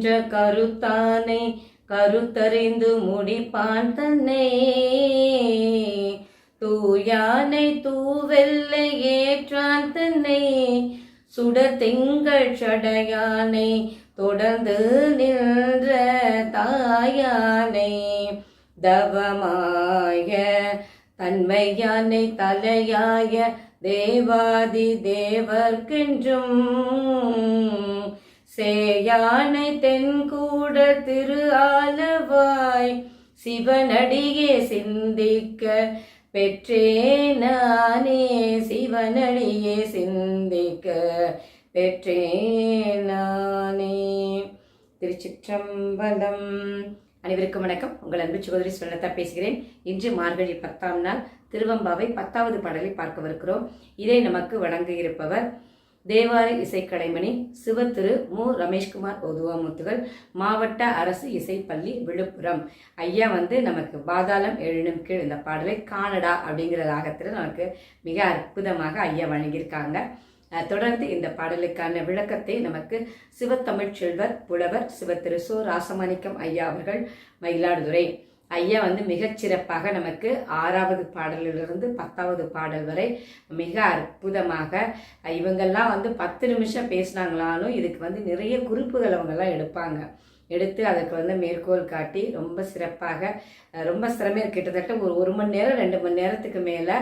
மனத்துள் நின்ற கருத்தானை கருத்தறிந்து முடிப்பான் தன்னை. தூயானை தூவெல்லை ஏற்றான் தன்னை. சுடர் திங்கள் சடையானை தொடர்ந்து நின்ற தாயானை. தவமாய தன்மையானை தலையாய தேவாதி தேவர்க்கென்றும் சேயானை தென்கூட திரு ஆலவாய் சிவனடியே சிந்திக்க பெற்றேனானே சிவனடியே சிந்திக்க பெற்றே நானே திருச்சிற்றம்பலம். அனைவருக்கும் வணக்கம். உங்கள் அன்பு சகோதரி சொல்லத்தான் பேசுகிறேன். இன்று மார்கழி பத்தாம் நாள் திருவம்பாவை பத்தாவது பாடலை பார்க்கவிருக்கிறோம். இதை நமக்கு வழங்க இருப்பவர் தேவாரி இசைக்கலைமணி சிவத்திரு மு. ரமேஷ்குமார் ஓதுவாமுத்துகள் மாவட்ட அரசு இசைப்பள்ளி விழுப்புரம். ஐயா வந்து நமக்கு பாதாளம் எழுனும் கீழ் இந்த பாடலை கானடா அப்படிங்கிற ராகத்தில் நமக்கு மிக அற்புதமாக ஐயா வழங்கியிருக்காங்க. தொடர்ந்து இந்த பாடலுக்கான விளக்கத்தை நமக்கு சிவத்தமிழ் செல்வர் புலவர் சிவத்திரு சோ. ராசமாணிக்கம் ஐயா அவர்கள் மயிலாடுதுறை ஐயா வந்து மிகச்சிறப்பாக நமக்கு ஆறாவது பாடலிலிருந்து பத்தாவது பாடல் வரை மிக அற்புதமாக இவங்கெல்லாம் வந்து பத்து நிமிஷம் பேசினாங்களாலும் இதுக்கு வந்து நிறைய குறிப்புகள் அவங்கெல்லாம் எடுப்பாங்க. எடுத்து அதுக்கு வந்து மேற்கோள் காட்டி ரொம்ப சிறப்பாக ரொம்ப சிரமம். கிட்டத்தட்ட ஒரு ஒரு மணி நேரம் ரெண்டு மணி நேரத்துக்கு மேலே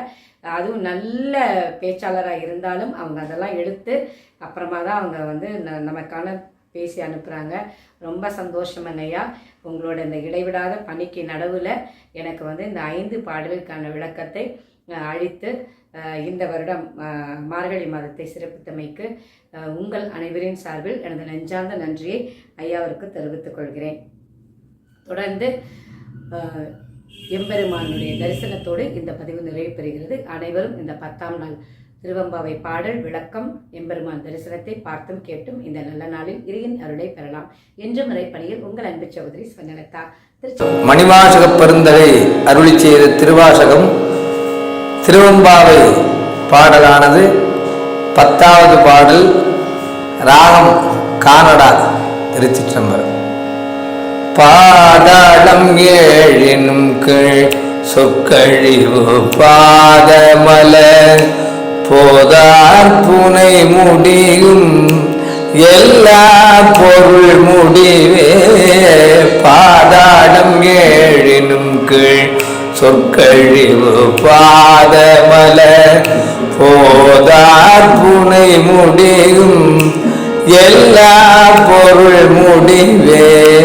அதுவும் நல்ல பேச்சாளராக இருந்தாலும் அவங்க அதெல்லாம் எடுத்து அப்புறமா தான் அவங்க வந்து ந- நமக்கான பேசி அனுப்புகிறாங்க ரொம்ப சந்தோஷம் ஐயா உங்களோட இந்த இடைவிடாத பணிக்கு நடுவில் எனக்கு வந்து இந்த ஐந்து பாடலுக்கான விளக்கத்தை அழித்து இந்த வருடம் மார்கழி மாதத்தை சிறப்பித்தமைக்கு உங்கள் அனைவரின் சார்பில் எனது நெஞ்சார்ந்த நன்றியை ஐயாவிற்கு தெரிவித்துக் கொள்கிறேன். தொடர்ந்து எம்பெருமானுடைய தரிசனத்தோடு இந்த பதிவு நிறைவு பெறுகிறது. அனைவரும் இந்த பத்தாம் நாள் திருவம்பாவை பாடல் விளக்கம் எம்பெருமான் தரிசனத்தை பார்த்தும் கேட்டும் இந்த நல்ல நாளில் இறையின் அருளை பெறலாம். என்று முறைப்பணியில் உங்கள் அன்பு சகோதரி ஸ்வர்ணலதா. மணிவாசக பெருந்தகை அருளி செய்த திருவாசகம் திருவம்பாவை பாடலானது பத்தாவது பாடல் ராகம் கானடா திருச்சிற்றம்பரம் பாதாளம் ஏழினும் கீழ் சொற்கழிவு பாதமல போதார் புனை முடியும். எல்லா பொருள் முடிவே பாதாடம் ஏழினும் கீழ். சொற்கழிவு பாதமல போதார் புனை முடியும். எல்லா பொருள் முடிவே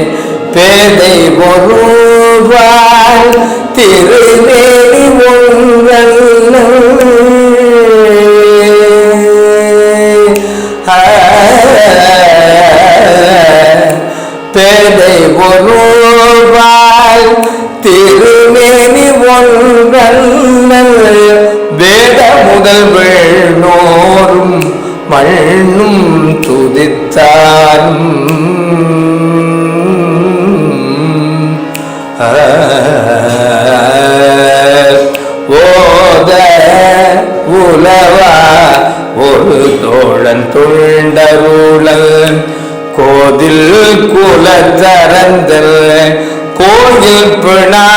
பேதை பொருள்வாள் திருநேரி ஒன்றல் வேத நோரும் மண்ணும் துதித்தாலும் ஓத உலவா ஒரு தோழன் துண்டருளல். கோதில் குலத்தரந்தல் கோயில் பிணா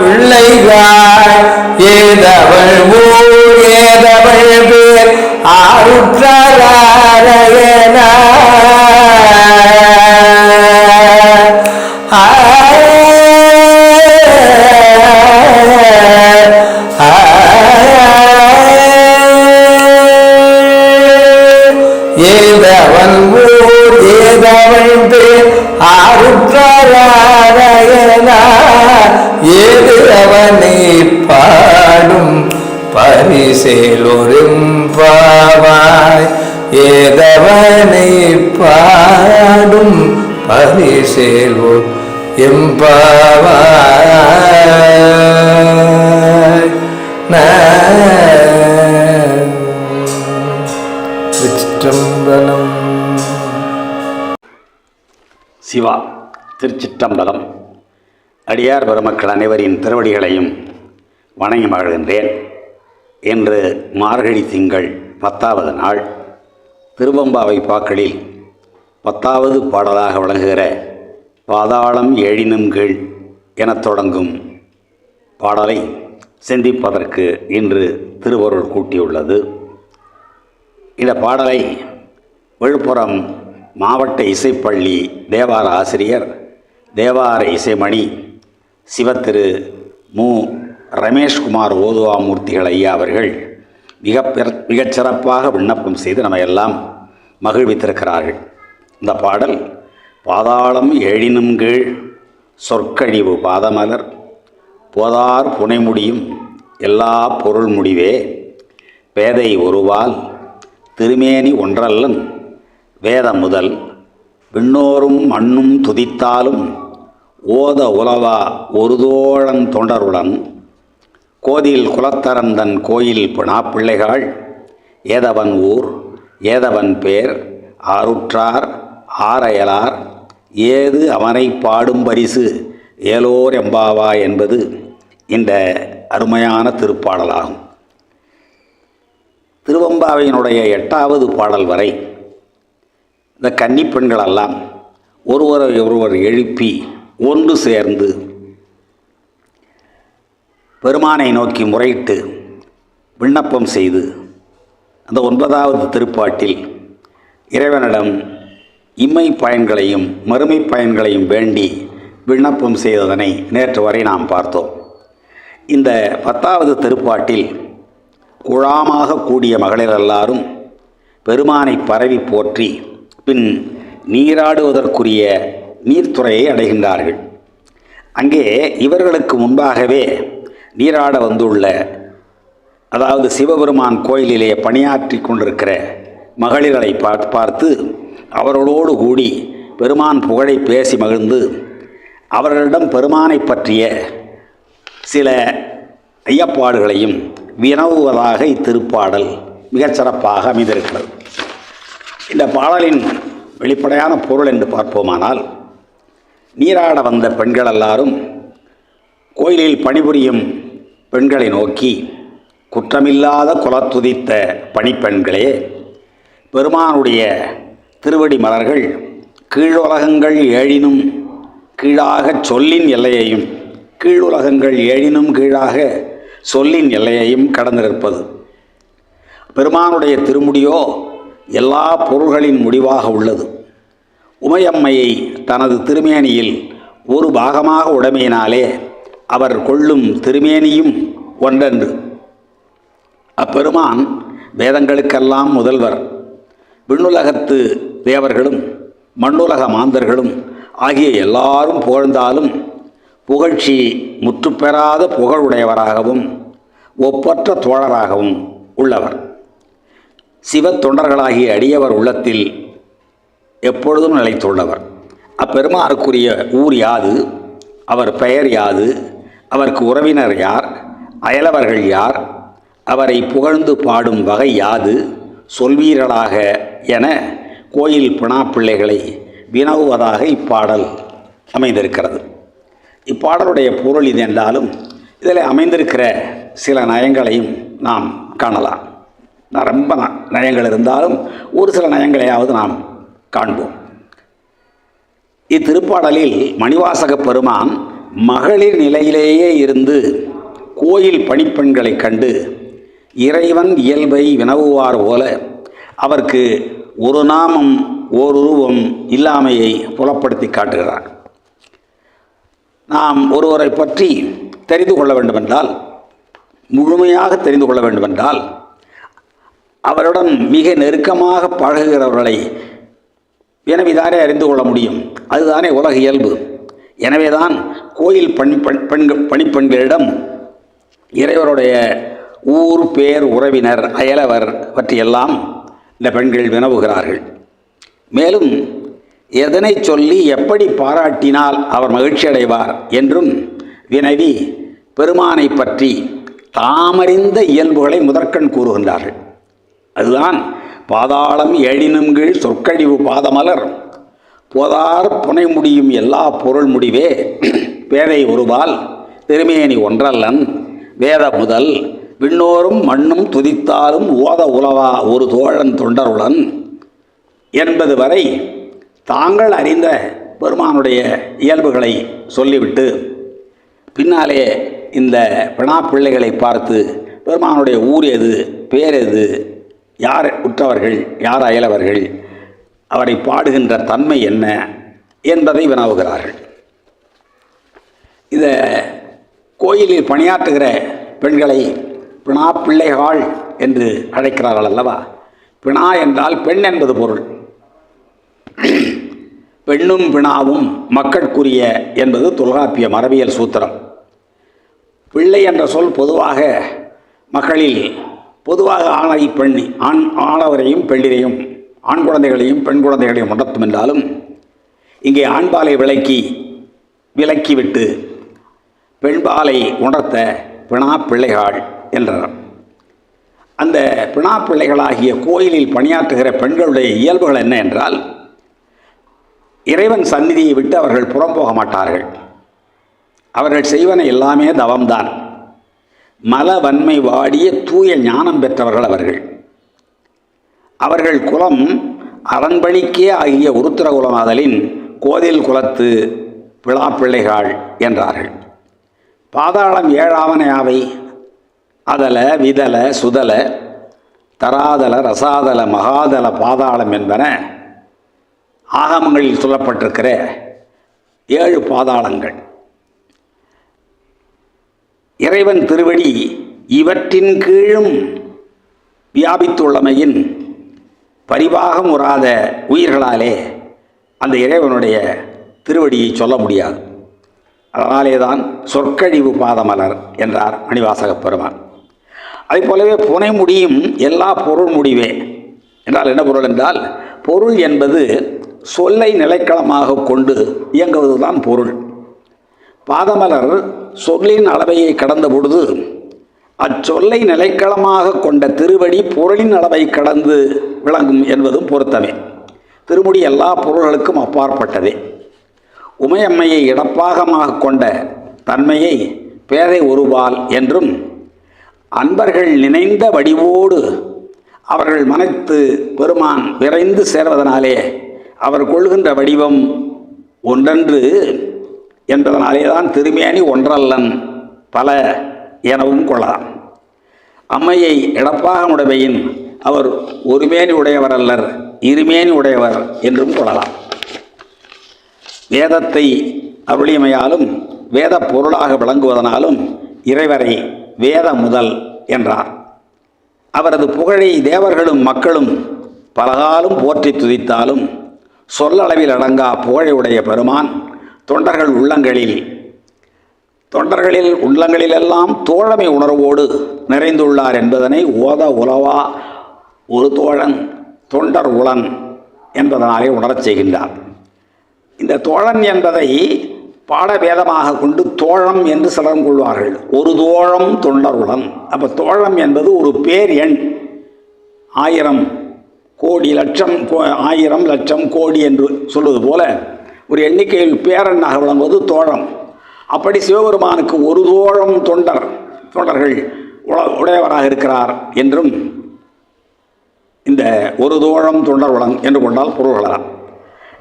பிள்ளைகாய் ஏதவள் ஊர் ஏதவள் பேர் ஆருற்றாராயண பரிசேலோர் எம்பாவாய் திருச்சிற்றம்பலம். சிவா திருச்சிற்றம்பலம். அடியார் பெருமக்கள் அனைவரின் திருவடிகளையும் வணங்கி மகிழ்கின்றேன் இன்று மார்கழி திங்கள் பத்தாவது நாள். திருவம்பாவை பாக்களில் பத்தாவது பாடலாக விளங்குகிற பாதாளம் எழினும் கீழ் எனத் தொடங்கும் பாடலை சிந்திப்பதற்கு இன்று திருவருள் கூட்டியுள்ளது. இந்த பாடலை விழுப்புரம் மாவட்ட இசைப்பள்ளி தேவார ஆசிரியர் தேவார இசைமணி சிவத்திரு மு. ரமேஷ்குமார் ஓதுவாமூர்த்திகள் ஐயா அவர்கள் மிக மிகச்சிறப்பாக விண்ணப்பம் செய்து நம்ம எல்லாம் மகிழ்வித்திருக்கிறார்கள். இந்த பாடல் பாதாளம் எழினும் கீழ் சொற்கழிவு பாதமலர். போதார் புனைமுடியும் எல்லா பொருள் முடிவே. பேதை ஒருவால் திருமேனி ஒன்றல்லன். வேதம் முதல் விண்ணோரும் மண்ணும் துதித்தாலும் ஓத உலவா ஒரு தோழன் தொண்டருடன் கோதில் குலத்தரந்தன் கோயில் பிள்ளைகள் ஏதவன் ஊர் ஏதவன் பேர் ஆருற்றார் ஆரையலார் ஏது அவனை பாடும் பரிசு? ஏலோர் எம்பாவா என்பது இந்த அருமையான திருப்பாடலாகும். திருவம்பாவையினுடைய எட்டாவது பாடல் வரை இந்த கன்னிப்பெண்களெல்லாம் ஒருவரை ஒருவர் எழுப்பி ஒன்று சேர்ந்து பெருமானை நோக்கி முறையிட்டு விண்ணப்பம் செய்து அந்த ஒன்பதாவது திருப்பாட்டில் இறைவனிடம் இம்மை பயன்களையும் மறுமை பயன்களையும் வேண்டி விண்ணப்பம் செய்ததனை நேற்று வரை நாம் பார்த்தோம். இந்த பத்தாவது திருப்பாட்டில் குழாமாக கூடிய மகளிர் எல்லாரும் பெருமானை பரவி போற்றி பின் நீராடுவதற்குரிய நீர்த்துறையை அடைகின்றார்கள். அங்கே இவர்களுக்கு முன்பாகவே நீராட வந்துள்ள அதாவது சிவபெருமான் கோயிலிலே பணியாற்றி கொண்டிருக்கிற மகளிரை பார்த்து பார்த்து அவர்களோடு கூடி பெருமான் புகழை பேசி மகிழ்ந்து அவர்களிடம் பெருமானை பற்றிய சில ஐயப்பாடுகளையும் வினவுவதாக இத்திருப்பாடல் மிகச் சிறப்பாக அமைந்திருக்கிறது. இந்த பாடலின் வெளிப்படையான பொருள் என்று பார்ப்போமானால் நீராட வந்த பெண்கள் எல்லாரும் கோயிலில் பணிபுரியும் பெண்களை நோக்கி குற்றமில்லாத குலத்துதித்த பணிப்பெண்களே பெருமானுடைய திருவடி மலர்கள் கீழுலகங்கள் ஏழினும் கீழாகச் சொல்லின் எல்லையையும் கீழுலகங்கள் ஏழினும் கீழாக சொல்லின் எல்லையையும் கடந்திருப்பது. பெருமானுடைய திருமுடியோ எல்லா பொருள்களின் முடிவாக உள்ளது. உமையம்மையை தனது திருமேனியில் ஒரு பாகமாக உடைமையினாலே அவர் கொள்ளும் திருமேனியும் ஒன்றன்று. அப்பெருமான் வேதங்களுக்கெல்லாம் முதல்வர். விண்ணுலகத்து தேவர்களும் மண்ணுலக மாந்தர்களும் ஆகிய எல்லாரும் புகழ்ந்தாலும் புகழ்ச்சி முற்றுப்பெறாத புகழுடையவராகவும் ஒப்பற்ற தோழராகவும் உள்ளவர். சிவத் தொண்டர்களாகிய அடியவர் உள்ளத்தில் எப்பொழுதும் நிலைத்துள்ளவர். அப்பெருமாருக்குரிய ஊர் யாது? அவர் பெயர் யாது? அவருக்கு உறவினர் யார்? அயலவர்கள் யார்? அவரை புகழ்ந்து பாடும் வகை யாது? சொல்வீர்களாக என கோயில் பிள்ளைகளை வினவுவதாக இப்பாடல் அமைந்திருக்கிறது. இப்பாடலுடைய பொருள் இது என்றாலும் இதில் அமைந்திருக்கிற சில நயங்களையும் நாம் காணலாம். ரொம்ப ந- நயங்கள் இருந்தாலும் ஒரு சில நயங்களையாவது நாம் காண்போம். இத்திருப்பாடலில் மணிவாசக பெருமான் மகளிர் நிலையிலேயே இருந்து கோயில் பணிப்பெண்களைக் கண்டு இறைவன் இயல்பை வினவுவார் போல அவருக்கு ஒரு நாமம் ஓருருவம் இல்லாமையை புலப்படுத்தி காட்டுகிறார் நாம் ஒருவரை பற்றி தெரிந்து கொள்ள வேண்டுமென்றால் முழுமையாக தெரிந்து கொள்ள வேண்டுமென்றால் அவருடன் மிக நெருக்கமாக பழகுகிறவர்களை எனவேதானே அறிந்து கொள்ள முடியும். அதுதானே உலக இயல்பு. எனவேதான் கோயில் பணி பெண் பெண்கள் பணிப்பெண்களிடம் இறைவருடைய ஊர் பேர் உறவினர் அயலவர் பற்றியெல்லாம் இந்த பெண்கள் வினவுகிறார்கள். மேலும் எதனை சொல்லி எப்படி பாராட்டினால் அவர் மகிழ்ச்சி அடைவார் என்றும் வினவி பெருமானை பற்றி தாமறிந்த இயல்புகளை முதற்கண் கூறுகின்றார்கள். அதுதான் பாதாளம் ஏழினும் கீழ் சொற்கழிவு பாதமலர். போதார் புனை முடியும் எல்லா பொருள் முடிவே பேதை ஒருபால் திருமேனி ஒன்றல்லன் வேத முதல் விண்ணோரும் மண்ணும் துதித்தாலும் ஓத உலவா ஒரு தோழன் தொண்டருடன் என்பது வரை தாங்கள் அறிந்த பெருமானுடைய இயல்புகளை சொல்லிவிட்டு பின்னாலே இந்த பிணா பிள்ளைகளை பார்த்து பெருமானுடைய ஊர் எது பேர் எது யார் உற்றவர்கள் யார் அயலவர்கள் அவரை பாடுகின்ற தன்மை என்ன என்பதை வினவுகிறார்கள். இதை கோயிலில் பணியாற்றுகிற பெண்களை பிணா பிள்ளைகாள் என்று அழைக்கிறார்கள் அல்லவா? பிணா என்றால் பெண் என்பது பொருள். பெண்ணும் பிணாவும் மக்கட்குரிய என்பது தொல்காப்பிய மரபியல் சூத்திரம். பிள்ளை என்ற சொல் பொதுவாக மக்களில் பொதுவாக ஆணை பெண் ஆண் ஆணவரையும் பெண்ணிரையும் ஆண் குழந்தைகளையும் பெண் குழந்தைகளையும் உணர்த்தும் என்றாலும் இங்கே ஆண்பாலை விலக்கி விலக்கிவிட்டு பெண்பாலை உணர்த்த பிணா பிள்ளைகாள். என்றனர். அந்த பிணா பிள்ளைகளாகிய கோயிலில் பணியாற்றுகிற பெண்களுடைய இயல்புகள் என்ன என்றால் இறைவன் சந்நிதியை விட்டு அவர்கள் புறம் போக மாட்டார்கள். அவர்கள் செய்வன எல்லாமே தவம்தான். மல வன்மை வாடிய தூய ஞானம் பெற்றவர்கள் அவர்கள். அவர்கள் குலம் அரண்பணிக்கே ஆகிய உருத்திர குலமாதலின் கோதில் குலத்து பிள்ளைகள் என்றார்கள். பாதாளம் ஏழாவன யாவை? அதல விதல சுதல தராதல ரசாதல மகாதல பாதாளம் என்பன ஆகமங்களில் சொல்லப்பட்டிருக்கிற ஏழு பாதாளங்கள். இறைவன் திருவடி இவற்றின் கீழும் வியாபித்துள்ளமையின் பரிபாகம் உறாத உயிர்களாலே அந்த இறைவனுடைய திருவடியை சொல்ல முடியாது. அதனாலே தான் சொற்கழிவு பாதமலர் என்றார் மணிவாசகப் பெருமான். அதே போலவே புனை முடியும் எல்லா பொருள் முடிவே. என்றால் என்ன பொருள் என்றால் பொருள் என்பது சொல்லை நிலைக்களமாக கொண்டு இயங்குவதுதான் பொருள். பாதமலர் சொல்லின் அளவையை கடந்த பொழுது அச்சொல்லை நிலைக்களமாக கொண்ட திருவடி பொருளின் அளவை கடந்து விளங்கும் என்பதும் பொருத்தமே. திருமுடி எல்லா பொருள்களுக்கும் அப்பாற்பட்டதே. உமையம்மையை இடப்பாகமாக கொண்ட தன்மையை பேதை ஒருவாள் என்றும் அன்பர்கள் நினைந்த வடிவோடு அவர்கள் மனைத்து பெருமான் விரைந்து சேர்வதனாலே அவர் கொள்கின்ற வடிவம் ஒன்றன்று என்பதனாலே தான் திருமேனி ஒன்றல்லன் பல எனவும் கொள்ளலாம். அம்மையை இடப்பாகமுடைமையின் அவர் ஒருமேனி உடையவர் அல்லர் இருமேனி உடையவர் என்றும் கொள்ளலாம். வேதத்தை அருளியமையாலும் வேத பொருளாக விளங்குவதனாலும் இறைவரை வேத முதல் என்றார். அவரது புகழை தேவர்களும் மக்களும் பலகாலும் போற்றி துதித்தாலும் சொல்லளவில் அடங்கா புகழையுடைய பெருமான் தொண்டர்கள் உள்ளங்களில் தொண்டர்களில் உள்ளங்களிலெல்லாம் தோழமை உணர்வோடு நிறைந்துள்ளார் என்பதனை ஓத உலவா ஒரு தோழன் தொண்டர் உளன் என்பதனாலே உணரச் செய்கின்றார். இந்த தோழன் என்பதை பாடபேதமாக கொண்டு தோழம் என்று சிலர் கொள்வார்கள். ஒரு தோழம் தொண்டருடன் அப்போ தோழம் என்பது ஒரு பேர் எண். ஆயிரம் கோடி லட்சம் கோ- ஆயிரம் லட்சம் கோடி என்று சொல்வது போல ஒரு எண்ணிக்கையில் பேரெண்ணாக விளங்குவது தோழம். அப்படி சிவபெருமானுக்கு ஒரு தோழம் தொண்டர் தொண்டர்கள் உள- உடையவராக இருக்கிறார் என்றும் இந்த ஒரு தோழம் தொண்டர் உளம் என்று கொண்டால் பொருள்களார்.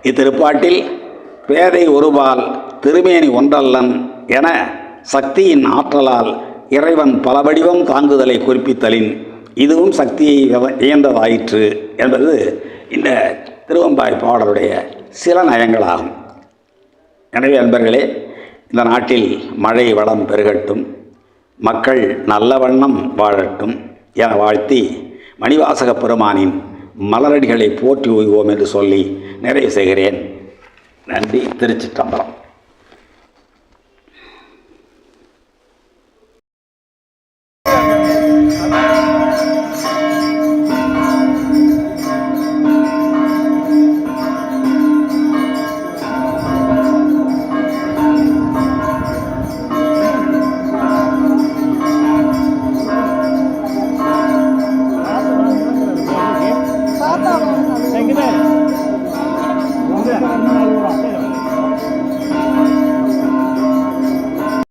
இத்திருப்பாட்டில் பேதை ஒருபால் திருமேனி ஒன்றல்லன் என சக்தியின் ஆற்றலால் இறைவன் பல வடிவம் தாங்குதலை குறிப்பித்தலின். இதுவும் சக்தியை இயந்ததாயிற்று என்பது இந்த திருவம்பாய் பாடலுடைய சில நயங்களாகும். எனவே அன்பர்களே இந்த நாட்டில் மழை வளம் பெருகட்டும் மக்கள் நல்ல வண்ணம் வாழட்டும் என வாழ்த்தி மணிவாசக பெருமானின் மலரடிகளை போற்றி உய்வோம் என்று சொல்லி நிறைவு செய்கிறேன். நன்றி திருச்சிற்றம்பலம்.